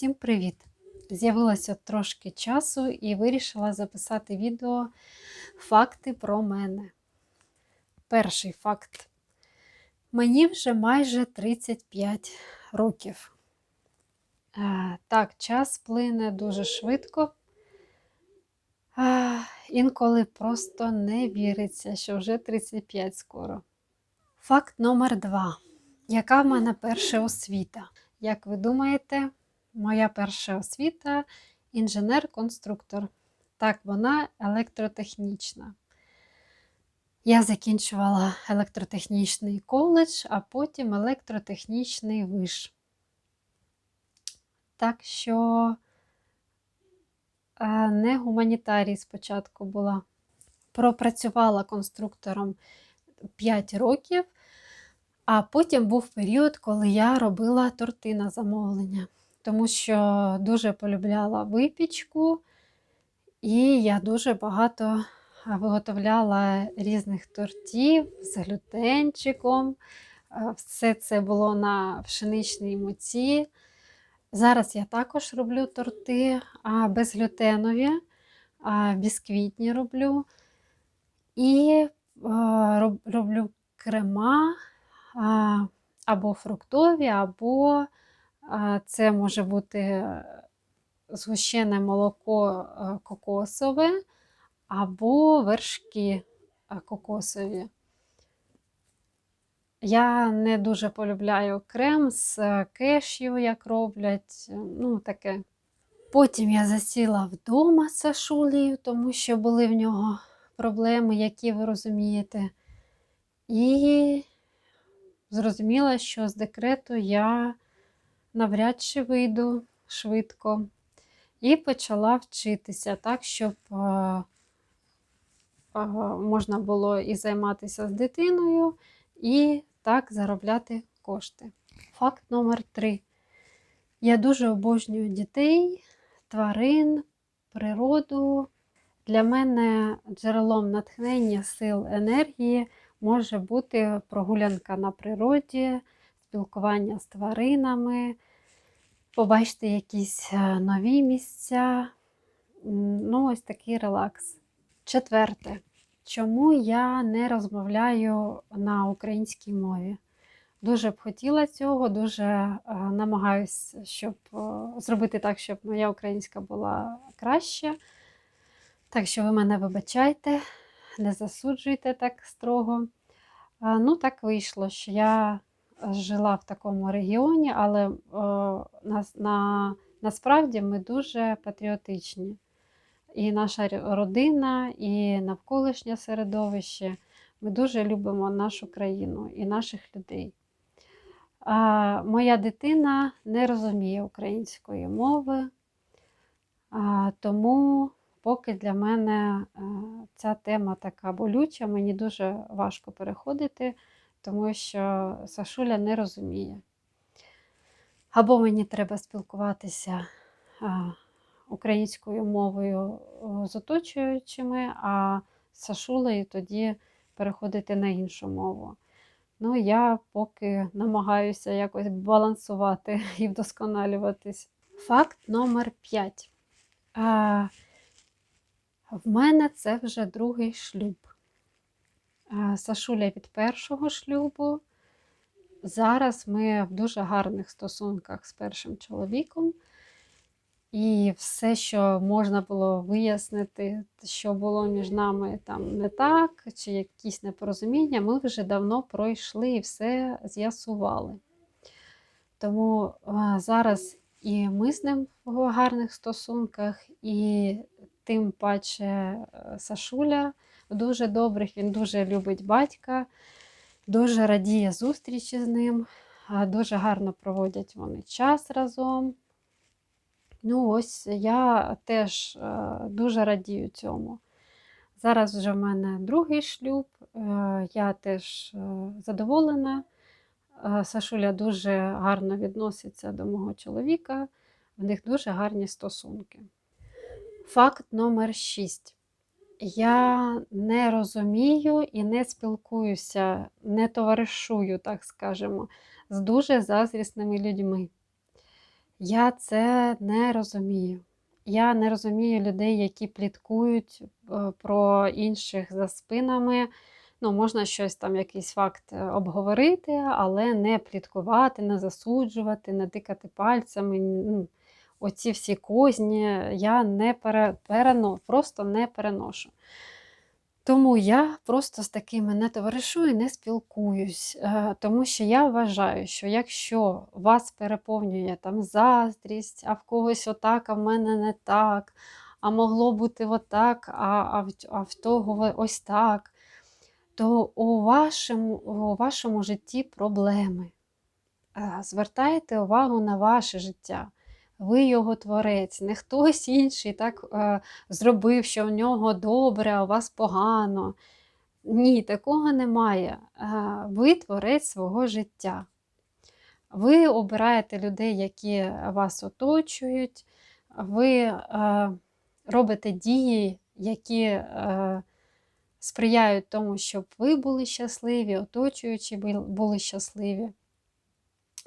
Всім привіт! З'явилося трошки часу і вирішила записати відео факти про мене. Перший факт. Мені вже майже 35 років. Е, Так, час плине дуже швидко. Е, Інколи просто не віриться, що вже 35 скоро. Факт номер два. Яка в мене перша освіта? Як ви думаєте, моя перша освіта інженер-конструктор. Так, вона електротехнічна. Я закінчувала електротехнічний коледж, а потім електротехнічний виш. Так що е, не гуманітарій спочатку була. Пропрацювала конструктором 5 років. А потім був період, коли я робила торти на замовлення, тому що дуже полюбляла випічку, і я дуже багато виготовляла різних тортів з глютенчиком. Все це було на пшеничній муці. Зараз я також роблю торти безглютенові, бісквітні роблю. І роблю крема або фруктові, або це може бути згущене молоко кокосове, або вершки кокосові. Я не дуже полюбляю крем з кешю, як роблять. ну таке. Потім я засіла вдома з Сашулею, тому що були в нього проблеми, які ви розумієте. І зрозуміла, що з декрету я навряд чи вийду швидко. І почала вчитися так, щоб можна було і займатися з дитиною, і так заробляти кошти. Факт номер три. Я дуже обожнюю дітей, тварин, природу. Для мене джерелом натхнення, сил, енергії може бути прогулянка на природі, спілкування з тваринами, побачити якісь е, нові місця. Ну, ось такий релакс. Четверте. Чому я не розмовляю на українській мові? Дуже б хотіла цього, дуже е, намагаюся, щоб е, зробити так, щоб моя українська була краща. Так що ви мене вибачайте не засуджуйте так строго. Ну, так вийшло, що я жила в такому регіоні, але о, на, на, насправді ми дуже патріотичні. І наша родина, і навколишнє середовище. Ми дуже любимо нашу країну і наших людей. А, Моя дитина не розуміє української мови, а, тому поки для мене е, ця тема така болюча, мені дуже важко переходити, тому що Сашуля не розуміє. Або мені треба спілкуватися українською мовою з оточуючими, а з Сашулею тоді переходити на іншу мову. Ну, я поки намагаюся якось балансувати і вдосконалюватись. Факт номер 5. В мене це вже другий шлюб. Сашуля від першого шлюбу. Зараз ми в дуже гарних стосунках з першим чоловіком. І все, що можна було вияснити, що було між нами там не так, чи якісь непорозуміння, ми вже давно пройшли і все з'ясували. Тому а, зараз і ми з ним в гарних стосунках, і тим паче е, Сашуля дуже добрих, він дуже любить батька, дуже радіє зустрічі з ним, дуже гарно проводять вони час разом. Ну, ось я теж е, дуже радію цьому. Зараз вже в мене другий шлюб, е, я теж задоволена. Сашуля дуже гарно відноситься до мого чоловіка, в них дуже гарні стосунки. Факт номер 6. Я не розумію і не спілкуюся, не товаришую, так скажемо, з дуже зазрісними людьми. Я це не розумію. Я не розумію людей, які пліткують е, про інших за спинами. Ну, можна щось там, якийсь факт е, обговорити, але не пліткувати, не засуджувати, не тикати пальцями. Оці всі козні я не пере, перено, просто не переношу. Тому я просто з такими не товаришую, не спілкуюсь, е, тому що я вважаю, що якщо вас переповнює там заздрість, а в когось отак, а в мене не так, а могло бути отак, а, а, в, а в того ось так, то у вашому, у вашому житті проблеми. Е, Звертайте увагу на ваше життя. Ви його творець, не хтось інший так е, зробив, що в нього добре, а у вас погано. Ні, такого немає. Е, ви творець свого життя. Ви обираєте людей, які вас оточують, ви е, робите дії, які е, сприяють тому, щоб ви були щасливі, оточуючі були щасливі.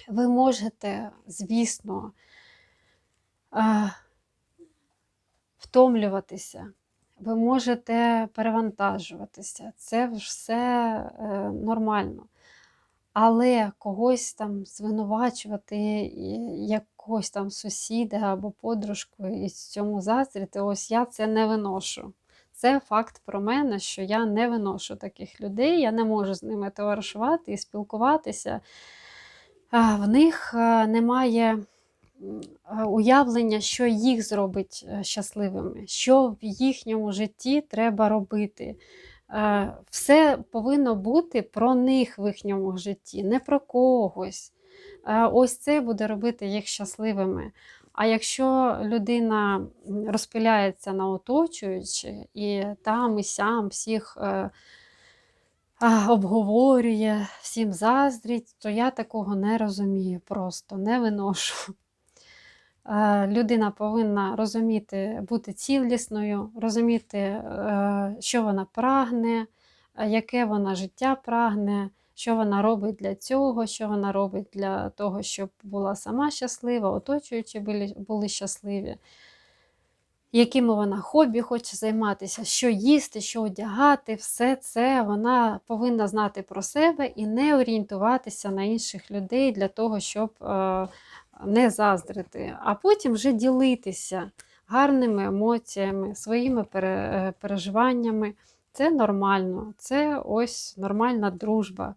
Ви можете, звісно, втомлюватися, ви можете перевантажуватися. Це все е, нормально. Але когось там звинувачувати, якогось там сусіда або подружку і цьому заздрити, ось я це не виношу. Це факт про мене, що я не виношу таких людей, я не можу з ними товаришувати і спілкуватися. В них е, немає уявлення, що їх зробить е, щасливими, що в їхньому житті треба робити. Е, все повинно бути про них в їхньому житті, не про когось. Е, ось це буде робити їх щасливими. А якщо людина розпиляється на оточуючи і там і сям всіх обговорює, всім заздрить, то я такого не розумію, просто не виношу. Людина повинна розуміти, бути цілісною, розуміти, е, що вона прагне, яке вона життя прагне, що вона робить для цього, що вона робить для того, щоб була сама щаслива, оточуючі були, були щасливі, якими вона хобі хоче займатися, що їсти, що одягати, все це вона повинна знати про себе і не орієнтуватися на інших людей для того, щоб. Не заздрити, а потім вже ділитися гарними емоціями, своїми е, переживаннями. Це нормально, це ось нормальна дружба.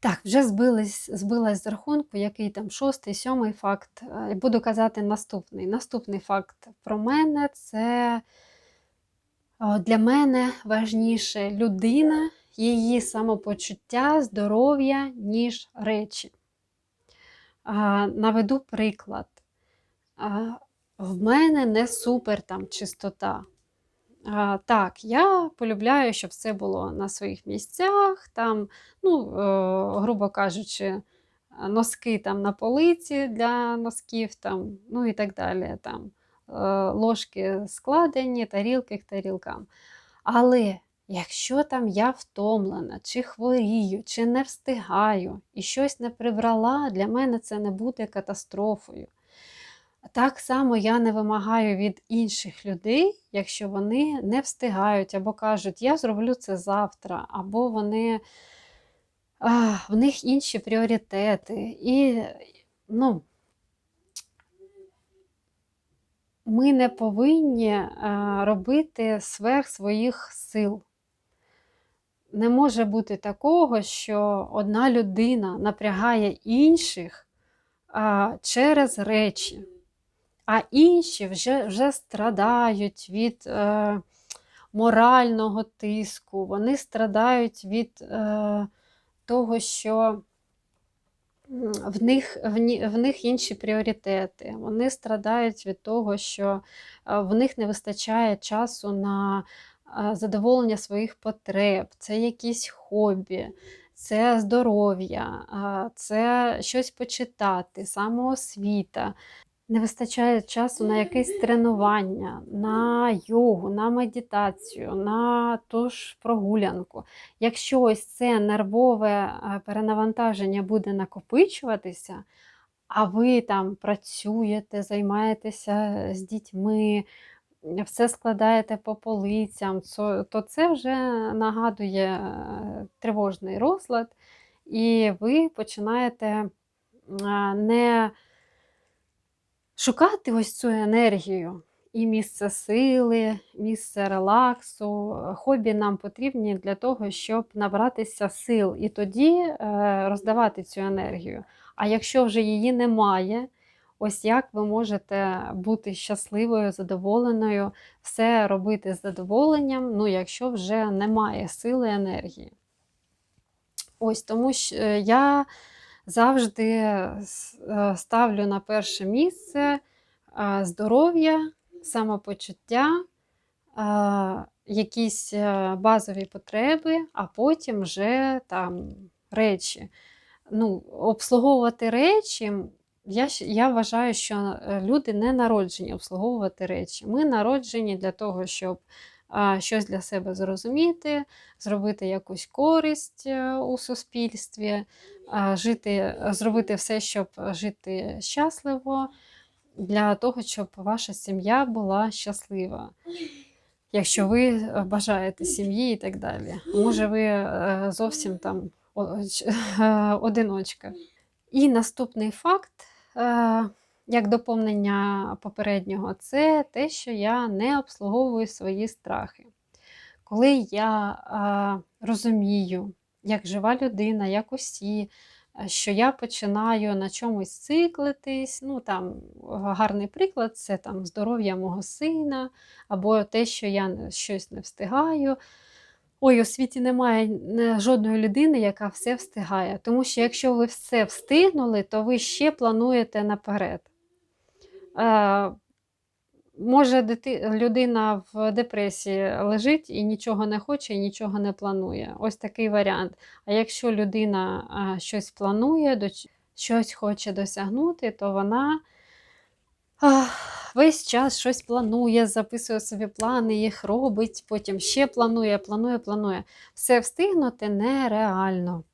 Так, вже збилась, збилась з рахунку, який там шостий, сьомий факт. Е, буду казати наступний. Наступний факт про мене це для мене важніше людина, її самопочуття, здоров'я, ніж речі. Наведу приклад. В мене не супер там чистота. А, Так, я полюбляю, щоб все було на своїх місцях, там, ну, е, грубо кажучи, носки там на полиці для носків, там, ну і так далі. Там, е, Ложки складені, тарілки к тарілкам. Але Якщо там я втомлена, чи хворію, чи не встигаю і щось не прибрала, для мене це не буде катастрофою. Так само я не вимагаю від інших людей, якщо вони не встигають, або кажуть, я зроблю це завтра, або вони, а, в них інші пріоритети. І ну, ми не повинні робити сверх своїх сил не може бути такого, що одна людина напрягає інших а, через речі, а інші вже вже страдають від е, морального тиску, вони страдають від е, того, що в них в, них інші пріоритети. Вони страдають від того, що е, в них не вистачає часу на задоволення своїх потреб, це якісь хобі, це здоров'я, це щось почитати, самоосвіта. не вистачає часу на якесь тренування, на йогу, на медитацію, на ту ж прогулянку. Якщо ось це нервове перенавантаження буде накопичуватися, а ви там працюєте, займаєтеся з дітьми, все складаєте по полицям, то це вже нагадує е, тривожний розлад, і ви починаєте не шукати ось цю енергію і місце сили, місце релаксу. Хобі нам потрібні для того, щоб набратися сил і тоді е, роздавати цю енергію. А якщо вже її немає, ось як ви можете бути щасливою, задоволеною, все робити з задоволенням, ну, якщо вже немає сили енергії. Ось тому що е, я завжди е, ставлю на перше місце е, здоров'я, самопочуття, якісь базові потреби, а потім вже там речі. Ну, обслуговувати речі. Я, я вважаю, що е, люди не народжені обслуговувати речі. Ми народжені для того, щоб а, щось для себе зрозуміти, зробити якусь користь е, у суспільстві, а, жити, зробити все, щоб жити щасливо, для того, щоб ваша сім'я була щаслива. Якщо ви е, бажаєте сім'ї і так далі. Може, ви зовсім там одиночка. І наступний факт, як доповнення попереднього, це те, що я не обслуговую свої страхи. Коли я е, розумію, як жива людина, як усі, е, що я починаю на чомусь циклитись, ну там гарний приклад це там здоров'я мого сина, або те, що я щось не встигаю. Ой, у світі немає е, жодної людини, яка все встигає. Тому що якщо ви все встигнули, то ви ще плануєте наперед. Е, може, дити... людина в депресії лежить і нічого не хоче, і нічого не планує. Ось такий варіант. А якщо людина е, щось планує, щось хоче досягнути, то вона весь час щось планує, записує собі плани, їх робить, потім ще планує, планує, планує. Все встигнути нереально.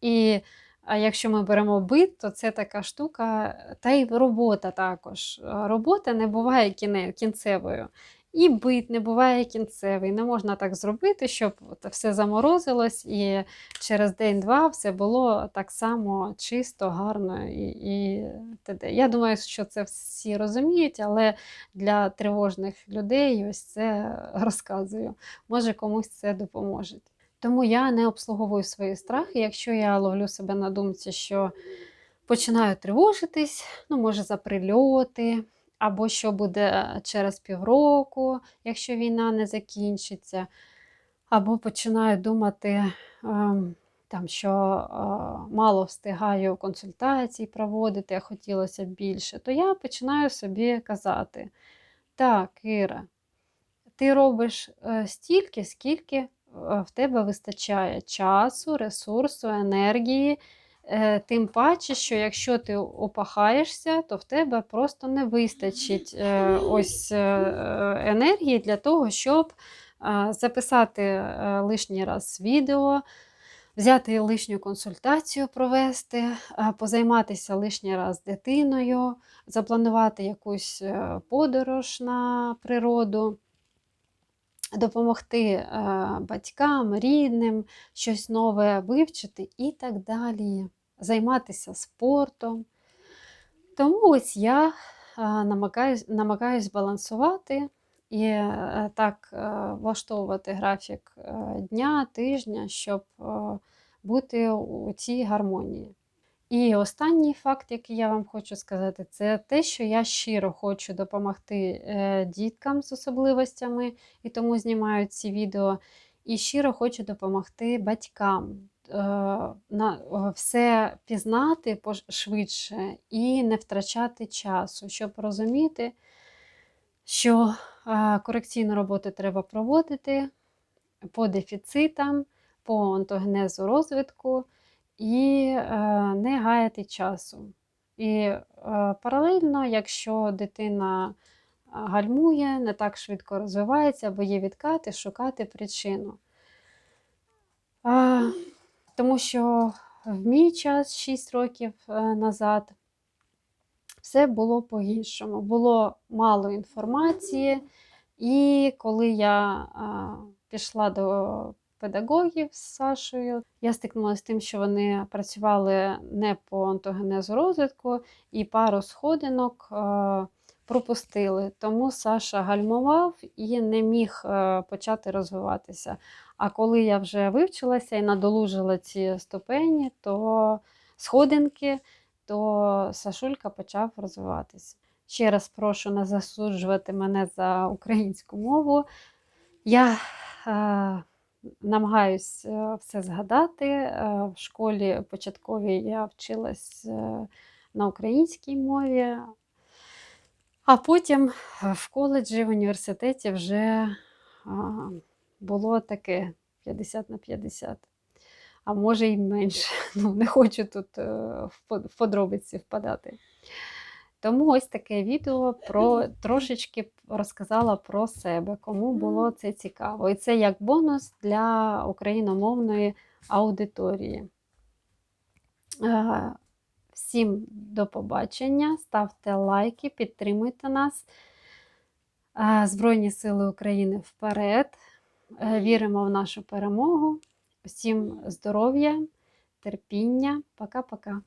І а якщо ми беремо бит, то це така штука, та й робота також. Робота не буває кінцевою. І бит не буває кінцевий. Не можна так зробити, щоб все заморозилось і через день-два все було так само чисто, гарно і, і т.д. Я думаю, що це всі розуміють, але для тривожних людей ось це розказую. Може комусь це допоможе. Тому я не обслуговую свої страхи. Якщо я ловлю себе на думці, що починаю тривожитись, ну, може, за прильоти, або що буде через півроку, якщо війна не закінчиться, або починаю думати, ем, там, що е, мало встигаю консультацій проводити, а хотілося б більше, то я починаю собі казати: так, Іра, ти робиш е, стільки, скільки е, в тебе вистачає часу, ресурсу, енергії. Е, Тим паче, що якщо ти опахаєшся, то в тебе просто не вистачить е, ось е, енергії для того, щоб записати лишній раз відео, взяти лишню консультацію провести, позайматися лишній раз дитиною, запланувати якусь подорож на природу допомогти батькам, рідним, щось нове вивчити і так далі, займатися спортом. Тому ось я е, намагаюсь, намагаюсь балансувати і е, так е, влаштовувати графік дня, тижня, щоб бути у цій гармонії. І останній факт, який я вам хочу сказати, це те, що я щиро хочу допомогти діткам з особливостями, і тому знімаю ці відео. І щиро хочу допомогти батькам на, е, все пізнати швидше і не втрачати часу, щоб розуміти, що е, корекційну роботу треба проводити по дефіцитам, по онтогенезу розвитку і е, не гаяти часу. І е, паралельно, якщо дитина гальмує, не так швидко розвивається або є відкати, шукати причину. Тому що в мій час, 6 років е, назад, все було по-іншому. Було мало інформації, і коли я а, пішла до педагогів з Сашою, я стикнулася з тим, що вони працювали не по онтогенезу розвитку, і пару сходинок а, пропустили. Тому Саша гальмував і не міг е, почати розвиватися. А коли я вже вивчилася і надолужила ці ступені, то сходинки, то Сашулька почав розвиватися. Ще раз прошу не засуджувати мене за українську мову. Я е, намагаюсь е, все згадати. Е, в школі початковій я вчилась е, на українській мові, а потім в коледжі, в університеті вже е, було таке 50 на 50. А може й менше. Ну, не хочу тут е, в в подробиці впадати. Тому ось таке відео про трошечки розказала про себе, кому було це цікаво. І це як бонус для україномовної аудиторії. Всім до побачення, ставте лайки, підтримуйте нас. Е, Збройні Сили України вперед! Е, Віримо в нашу перемогу. Всім здоров'я, терпіння. Пока-пока.